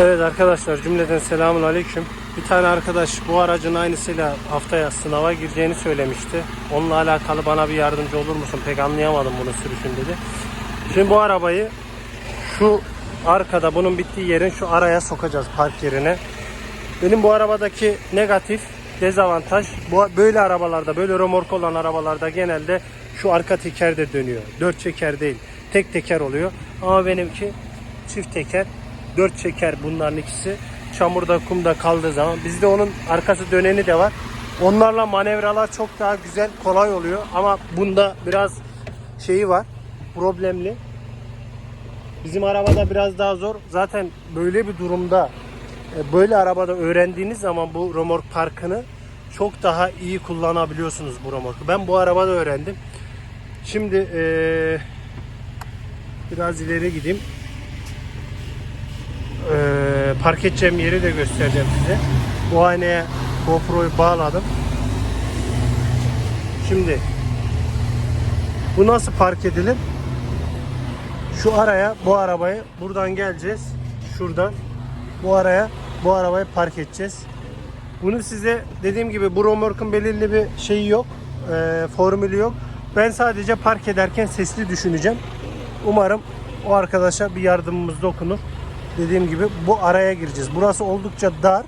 Evet arkadaşlar cümleden selamun aleyküm. Bir tane arkadaş bu aracın aynısıyla haftaya sınava gireceğini söylemişti. Onunla alakalı bana bir yardımcı olur musun? Pek anlayamadım bunu sürüşün dedi. Şimdi bu arabayı şu arkada bunun bittiği yerin şu araya sokacağız park yerine. Benim bu arabadaki negatif dezavantaj bu böyle arabalarda böyle remork olan arabalarda genelde şu arka teker de dönüyor. Dört çeker değil. Tek teker oluyor. Ama benimki çift teker. Dört çeker bunların ikisi. Çamurda kumda kaldığı zaman bizde onun arkası döneni de var. Onlarla manevralar çok daha güzel kolay oluyor. Ama bunda biraz şeyi var. Problemli. Bizim arabada biraz daha zor. Zaten böyle bir durumda e, böyle arabada öğrendiğiniz zaman bu remork parkını çok daha iyi kullanabiliyorsunuz bu remorku. Ben bu arabada öğrendim. Şimdi eee, biraz ileri gideyim. Eee, park edeceğim yeri de göstereceğim size. Bu aynaya GoPro'yu bağladım. Şimdi bu nasıl park edilir? Şu araya bu arabayı buradan geleceğiz. Şuradan bu araya bu arabayı park edeceğiz. Bunu size dediğim gibi bu remorkun belirli bir şeyi yok. e, formülü yok. Ben sadece park ederken sesli düşüneceğim. Umarım o arkadaşa bir yardımımız dokunur. Dediğim gibi bu araya gireceğiz. Burası oldukça dar.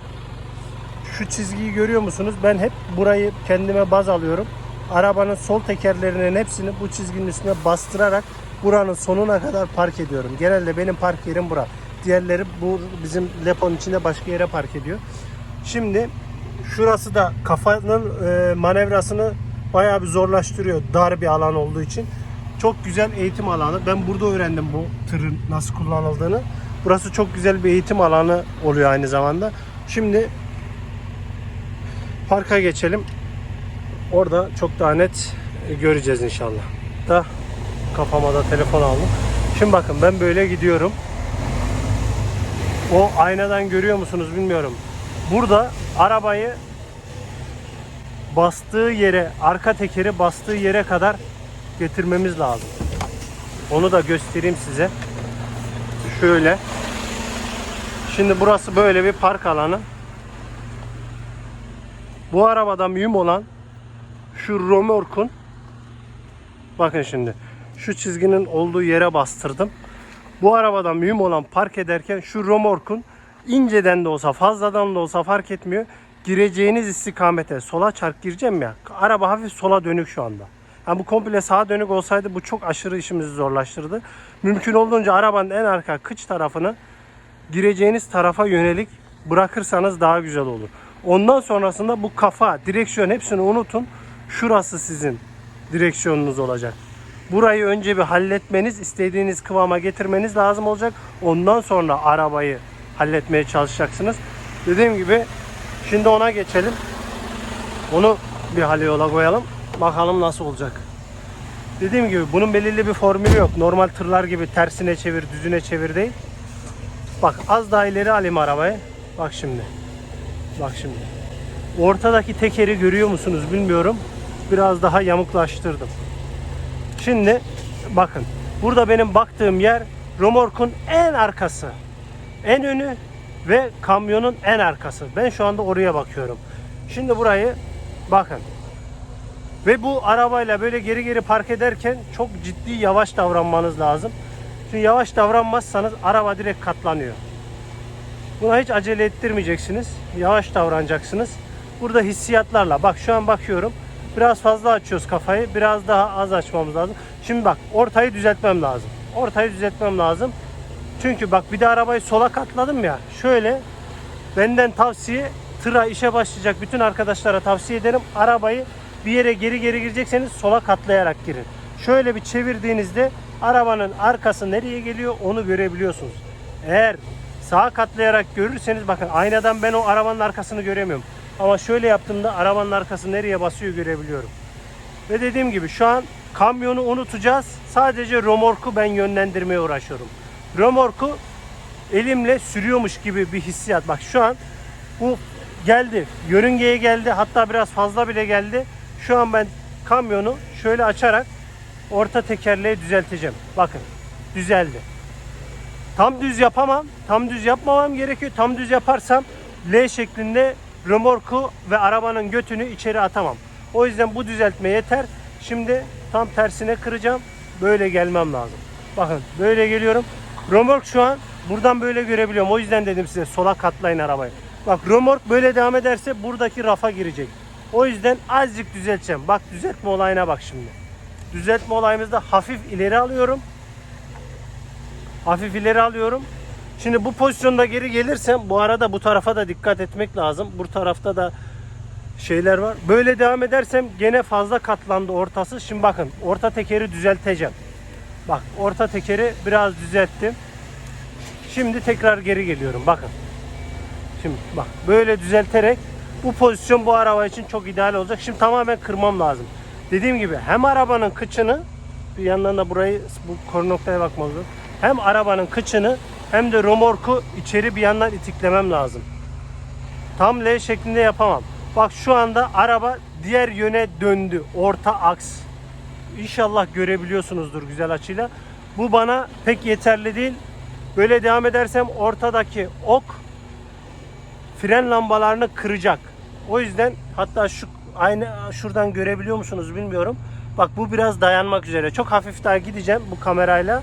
Şu çizgiyi görüyor musunuz? Ben hep burayı kendime baz alıyorum. Arabanın sol tekerlerinin hepsini bu çizginin üstüne bastırarak buranın sonuna kadar park ediyorum. Genelde benim park yerim bura. Diğerleri bu bizim deponun içinde başka yere park ediyor. Şimdi şurası da kafanın e, manevrasını bayağı bir zorlaştırıyor dar bir alan olduğu için. Çok güzel eğitim alanı. Ben burada öğrendim bu tırın nasıl kullanıldığını. Burası çok güzel bir eğitim alanı oluyor aynı zamanda. Şimdi parka geçelim. Orada çok daha net göreceğiz inşallah. Da kafama da telefon aldım. Şimdi bakın ben böyle gidiyorum. O aynadan görüyor musunuz bilmiyorum. Burada arabayı bastığı yere, arka tekeri bastığı yere kadar getirmemiz lazım. Onu da göstereyim size. Şöyle. Şimdi burası böyle bir park alanı. Bu arabada mühim olan şu romorkun bakın şimdi şu çizginin olduğu yere bastırdım. Bu arabada mühim olan park ederken şu romorkun inceden de olsa fazladan da olsa fark etmiyor. Gireceğiniz istikamete sola çark gireceğim ya. Araba hafif sola dönük şu anda. Yani bu komple sağa dönük olsaydı bu çok aşırı işimizi zorlaştırdı. Mümkün olduğunca arabanın en arka kıç tarafını gireceğiniz tarafa yönelik bırakırsanız daha güzel olur. Ondan sonrasında bu kafa, direksiyon hepsini unutun. Şurası sizin direksiyonunuz olacak. Burayı önce bir halletmeniz, istediğiniz kıvama getirmeniz lazım olacak. Ondan sonra arabayı halletmeye çalışacaksınız. Dediğim gibi şimdi ona geçelim. Onu bir hale yola koyalım. Bakalım nasıl olacak. Dediğim gibi bunun belirli bir formülü yok. Normal tırlar gibi tersine çevir, düzüne çevir değil. Bak az daha ileri alayım arabayı. Bak şimdi. Bak şimdi. Ortadaki tekeri görüyor musunuz bilmiyorum. Biraz daha yamuklaştırdım. Şimdi bakın. Burada benim baktığım yer romorkun en arkası. En önü ve kamyonun en arkası. Ben şu anda oraya bakıyorum. Şimdi burayı bakın. Ve bu arabayla böyle geri geri park ederken çok ciddi yavaş davranmanız lazım. Çünkü yavaş davranmazsanız araba direkt katlanıyor. Buna hiç acele ettirmeyeceksiniz. Yavaş davranacaksınız. Burada hissiyatlarla. Bak şu an bakıyorum. Biraz fazla açıyoruz kafayı. Biraz daha az açmamız lazım. Şimdi bak ortayı düzeltmem lazım. Ortayı düzeltmem lazım. Çünkü bak bir de arabayı sola katladım ya. Şöyle benden tavsiye tıra işe başlayacak bütün arkadaşlara tavsiye ederim. Arabayı bir yere geri geri girecekseniz sola katlayarak girin. Şöyle bir çevirdiğinizde arabanın arkası nereye geliyor onu görebiliyorsunuz. Eğer sağa katlayarak görürseniz bakın aynadan ben o arabanın arkasını göremiyorum. Ama şöyle yaptığımda arabanın arkası nereye basıyor görebiliyorum. Ve dediğim gibi şu an kamyonu unutacağız. Sadece romorku ben yönlendirmeye uğraşıyorum. Romorku elimle sürüyormuş gibi bir hissiyat. Bak şu an bu geldi. Yörüngeye geldi. Hatta biraz fazla bile geldi. Şu an ben kamyonu şöyle açarak orta tekerleği düzelteceğim. Bakın düzeldi. tam düz yapamam. Tam düz yapmamam gerekiyor. Tam düz yaparsam L şeklinde römorku ve arabanın götünü içeri atamam. O yüzden bu düzeltme yeter. Şimdi tam tersine kıracağım. Böyle gelmem lazım. Bakın böyle geliyorum. Römork şu an buradan böyle görebiliyorum. O yüzden dedim size sola katlayın arabayı. Bak römork böyle devam ederse buradaki rafa girecek. O yüzden azıcık düzelteceğim. Bak düzeltme olayına bak şimdi. Düzeltme olayımızda hafif ileri alıyorum. Hafif ileri alıyorum. Şimdi bu pozisyonda geri gelirsem bu arada bu tarafa da dikkat etmek lazım. Bu tarafta da şeyler var. Böyle devam edersem gene fazla katlandı ortası. Şimdi bakın orta tekeri düzelteceğim. Bak orta tekeri biraz düzelttim. Şimdi tekrar geri geliyorum. Bakın. Şimdi bak böyle düzelterek bu pozisyon bu araba için çok ideal olacak. Şimdi tamamen kırmam lazım. Dediğim gibi hem arabanın kıçını bir yandan da burayı bu kor noktaya lazım. Hem arabanın kıçını hem de romorku içeri bir yandan itiklemem lazım. Tam L şeklinde yapamam. Bak şu anda araba diğer yöne döndü. Orta aks. İnşallah görebiliyorsunuzdur güzel açıyla. Bu bana pek yeterli değil. Böyle devam edersem ortadaki ok fren lambalarını kıracak. O yüzden hatta şu aynı şuradan görebiliyor musunuz bilmiyorum. Bak bu biraz dayanmak üzere. Çok hafif daha gideceğim bu kamerayla.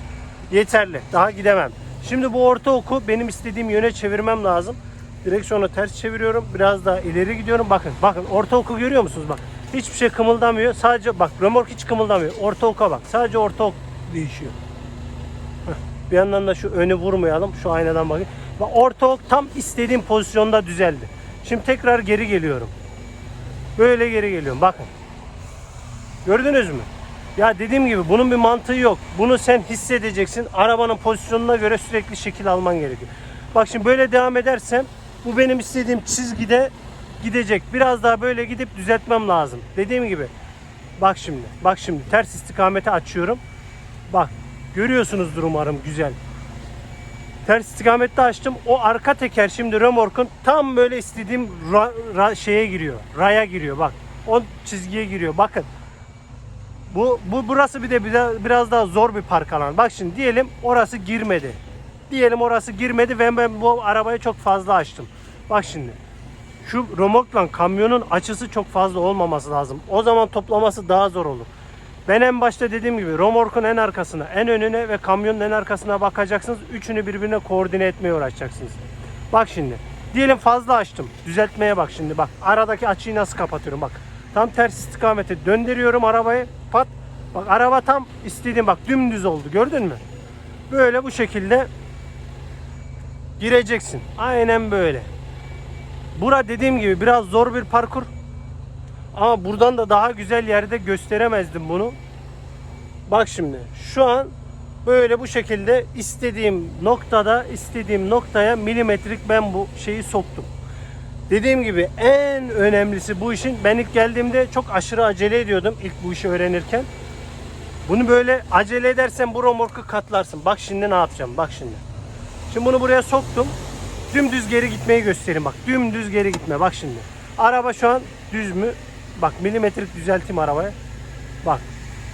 Yeterli. Daha gidemem. Şimdi bu orta oku benim istediğim yöne çevirmem lazım. Direksiyonu ters çeviriyorum. Biraz daha ileri gidiyorum. Bakın bakın orta oku görüyor musunuz? Bak hiçbir şey kımıldamıyor. Sadece bak römork hiç kımıldamıyor. Orta oka bak. Sadece orta ok değişiyor. Bir yandan da şu önü vurmayalım. Şu aynadan bakın. Bak orta ok tam istediğim pozisyonda düzeldi. Şimdi tekrar geri geliyorum. Böyle geri geliyorum. Bakın. Gördünüz mü? Ya dediğim gibi bunun bir mantığı yok. Bunu sen hissedeceksin. Arabanın pozisyonuna göre sürekli şekil alman gerekiyor. Bak şimdi böyle devam edersem bu benim istediğim çizgide gidecek. Biraz daha böyle gidip düzeltmem lazım. Dediğim gibi. Bak şimdi. Bak şimdi ters istikamete açıyorum. Bak görüyorsunuzdur umarım güzel. Ters istikamette açtım. O arka teker şimdi römorkun tam böyle istediğim ra- ra- şeye giriyor. Raya giriyor bak. O çizgiye giriyor. Bakın. Bu, bu burası bir de biraz, daha zor bir park alanı. Bak şimdi diyelim orası girmedi. Diyelim orası girmedi ve ben bu arabayı çok fazla açtım. Bak şimdi. Şu römorkla kamyonun açısı çok fazla olmaması lazım. O zaman toplaması daha zor olur. Ben en başta dediğim gibi romorkun en arkasına, en önüne ve kamyonun en arkasına bakacaksınız. Üçünü birbirine koordine etmeye uğraşacaksınız. Bak şimdi. Diyelim fazla açtım. Düzeltmeye bak şimdi. Bak aradaki açıyı nasıl kapatıyorum bak. Tam ters istikamete döndürüyorum arabayı. Pat. Bak araba tam istediğim bak dümdüz oldu. Gördün mü? Böyle bu şekilde gireceksin. Aynen böyle. Bura dediğim gibi biraz zor bir parkur. Ama buradan da daha güzel yerde gösteremezdim bunu. Bak şimdi şu an böyle bu şekilde istediğim noktada istediğim noktaya milimetrik ben bu şeyi soktum. Dediğim gibi en önemlisi bu işin ben ilk geldiğimde çok aşırı acele ediyordum ilk bu işi öğrenirken. Bunu böyle acele edersen bu romorku katlarsın. Bak şimdi ne yapacağım bak şimdi. Şimdi bunu buraya soktum. Dümdüz geri gitmeyi göstereyim bak. Dümdüz geri gitme bak şimdi. Araba şu an düz mü? Bak milimetrik düzelteyim arabayı. Bak.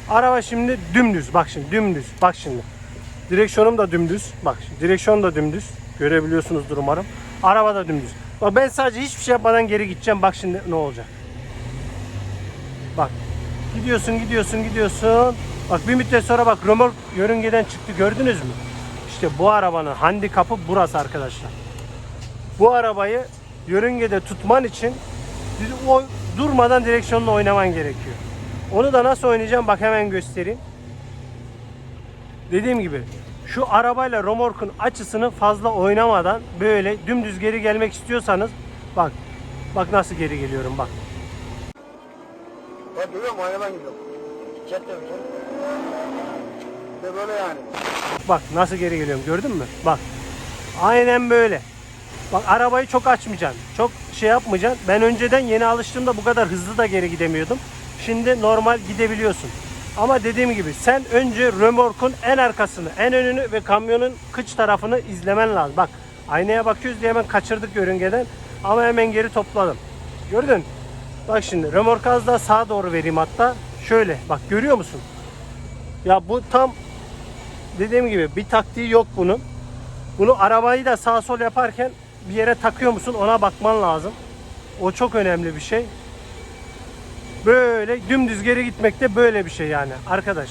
Araba şimdi dümdüz. Bak şimdi dümdüz. Bak şimdi. Direksiyonum da dümdüz. Bak şimdi direksiyon da dümdüz. Görebiliyorsunuzdur umarım. Araba da dümdüz. Bak ben sadece hiçbir şey yapmadan geri gideceğim. Bak şimdi ne olacak. Bak. Gidiyorsun gidiyorsun gidiyorsun. Bak bir müddet sonra bak römork yörüngeden çıktı gördünüz mü? İşte bu arabanın handikapı burası arkadaşlar. Bu arabayı yörüngede tutman için o durmadan direksiyonla oynaman gerekiyor. Onu da nasıl oynayacağım bak hemen göstereyim. Dediğim gibi şu arabayla romorkun açısını fazla oynamadan böyle dümdüz geri gelmek istiyorsanız bak bak nasıl geri geliyorum bak. Ya görüyorum aynadan gidiyorum. De böyle yani. Bak nasıl geri geliyorum gördün mü? Bak. Aynen böyle. Bak arabayı çok açmayacaksın. Çok şey yapmayacaksın. Ben önceden yeni alıştığımda bu kadar hızlı da geri gidemiyordum. Şimdi normal gidebiliyorsun. Ama dediğim gibi sen önce römorkun en arkasını, en önünü ve kamyonun kıç tarafını izlemen lazım. Bak aynaya bakıyoruz diye hemen kaçırdık yörüngeden ama hemen geri topladım. Gördün? Bak şimdi römorku az daha sağa doğru vereyim hatta. Şöyle bak görüyor musun? Ya bu tam dediğim gibi bir taktiği yok bunun. Bunu arabayı da sağ sol yaparken bir yere takıyor musun ona bakman lazım. O çok önemli bir şey. Böyle dümdüz geri gitmek de böyle bir şey yani arkadaş.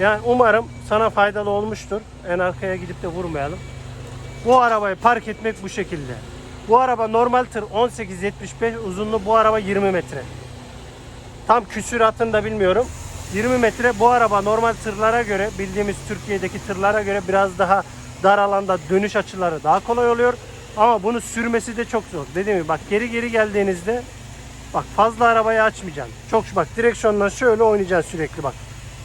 Yani umarım sana faydalı olmuştur. En arkaya gidip de vurmayalım. Bu arabayı park etmek bu şekilde. Bu araba normal tır 18.75 uzunluğu bu araba 20 metre. Tam küsüratını da bilmiyorum. 20 metre bu araba normal tırlara göre bildiğimiz Türkiye'deki tırlara göre biraz daha dar alanda dönüş açıları daha kolay oluyor. Ama bunu sürmesi de çok zor. Dediğim gibi bak geri geri geldiğinizde bak fazla arabayı açmayacaksın. Çok bak direksiyondan şöyle oynayacaksın sürekli bak.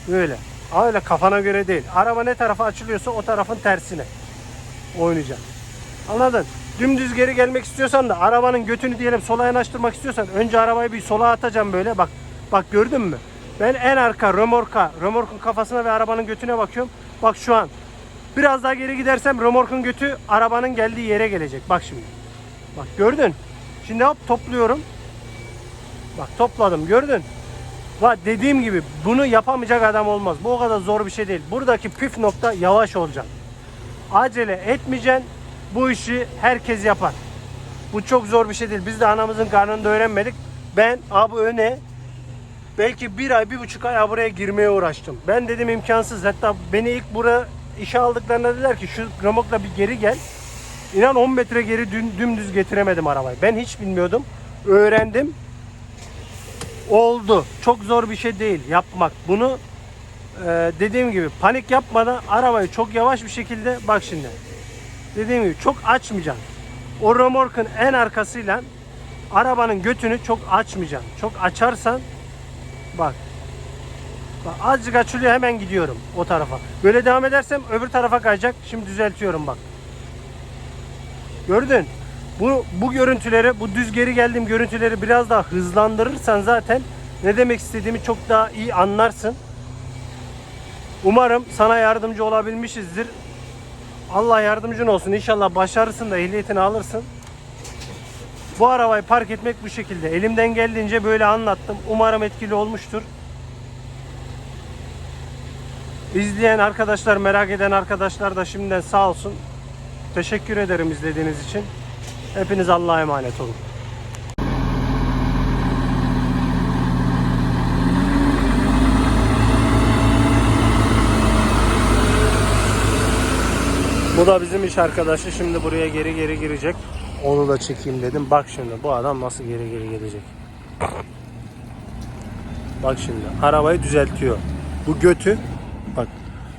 Böyle. Öyle kafana göre değil. Araba ne tarafa açılıyorsa o tarafın tersine oynayacaksın. Anladın? Dümdüz geri gelmek istiyorsan da arabanın götünü diyelim sola yanaştırmak istiyorsan önce arabayı bir sola atacağım böyle bak. Bak gördün mü? Ben en arka römorka, römorkun kafasına ve arabanın götüne bakıyorum. Bak şu an biraz daha geri gidersem römorkun götü arabanın geldiği yere gelecek. Bak şimdi. Bak gördün. Şimdi hop topluyorum. Bak topladım gördün. Bak dediğim gibi bunu yapamayacak adam olmaz. Bu o kadar zor bir şey değil. Buradaki püf nokta yavaş olacaksın. Acele etmeyeceksin. Bu işi herkes yapar. Bu çok zor bir şey değil. Biz de anamızın karnında öğrenmedik. Ben abi öne belki bir ay, bir buçuk ay buraya girmeye uğraştım. Ben dedim imkansız. Hatta beni ilk buraya işe aldıklarında dediler ki şu remokla bir geri gel. İnan 10 metre geri düm- dümdüz getiremedim arabayı. Ben hiç bilmiyordum. Öğrendim. Oldu. Çok zor bir şey değil yapmak. Bunu e, dediğim gibi panik yapmadan arabayı çok yavaş bir şekilde bak şimdi. Dediğim gibi çok açmayacaksın. O remorkun en arkasıyla arabanın götünü çok açmayacaksın. Çok açarsan bak Bak azıcık açılıyor hemen gidiyorum o tarafa. Böyle devam edersem öbür tarafa kayacak. Şimdi düzeltiyorum bak. Gördün? Bu, bu görüntüleri, bu düz geri geldiğim görüntüleri biraz daha hızlandırırsan zaten ne demek istediğimi çok daha iyi anlarsın. Umarım sana yardımcı olabilmişizdir. Allah yardımcın olsun. İnşallah başarırsın da ehliyetini alırsın. Bu arabayı park etmek bu şekilde. Elimden geldiğince böyle anlattım. Umarım etkili olmuştur. İzleyen arkadaşlar, merak eden arkadaşlar da şimdiden sağ olsun. Teşekkür ederim izlediğiniz için. Hepiniz Allah'a emanet olun. Bu da bizim iş arkadaşı. Şimdi buraya geri geri girecek. Onu da çekeyim dedim. Bak şimdi bu adam nasıl geri geri gelecek. Bak şimdi arabayı düzeltiyor. Bu götü bak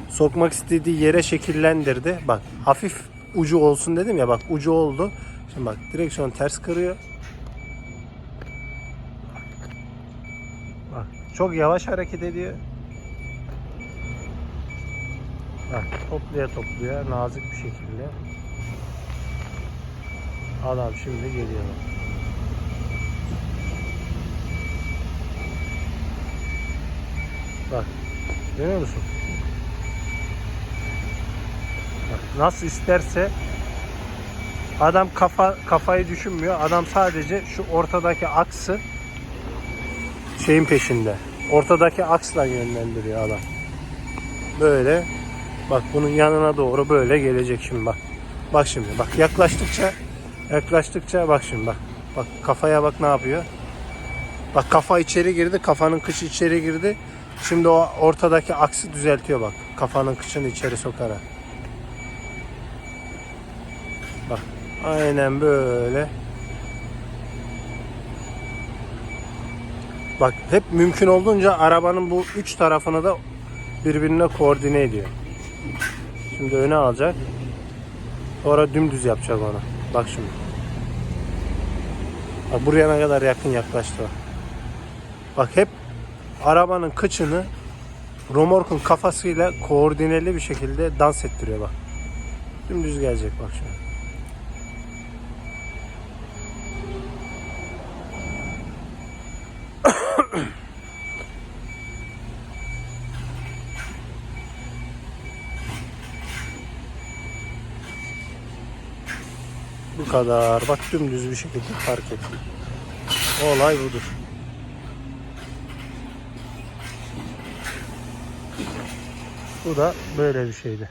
sokmak istediği yere şekillendirdi. Bak hafif ucu olsun dedim ya bak ucu oldu. Şimdi bak direksiyon ters kırıyor. Bak çok yavaş hareket ediyor. Bak topluya topluya nazik bir şekilde. Adam şimdi geliyor. Bak görüyor musun? Bak, nasıl isterse adam kafa kafayı düşünmüyor. Adam sadece şu ortadaki aksı şeyin peşinde. Ortadaki aksla yönlendiriyor adam. Böyle bak bunun yanına doğru böyle gelecek şimdi bak. Bak şimdi bak yaklaştıkça yaklaştıkça bak şimdi bak. Bak kafaya bak ne yapıyor. Bak kafa içeri girdi. Kafanın kıçı içeri girdi. Şimdi o ortadaki aksı düzeltiyor bak. Kafanın kıçını içeri sokarak. Aynen böyle. Bak hep mümkün olduğunca arabanın bu üç tarafını da birbirine koordine ediyor. Şimdi öne alacak. Sonra dümdüz yapacak onu. Bak şimdi. Bak buraya ne kadar yakın yaklaştı. Bak. Hep arabanın kıçını romorkun kafasıyla koordineli bir şekilde dans ettiriyor bak. Dümdüz gelecek bak şimdi. Kadar. Bak dümdüz bir şekilde park ettim. Olay budur. Bu da böyle bir şeydi.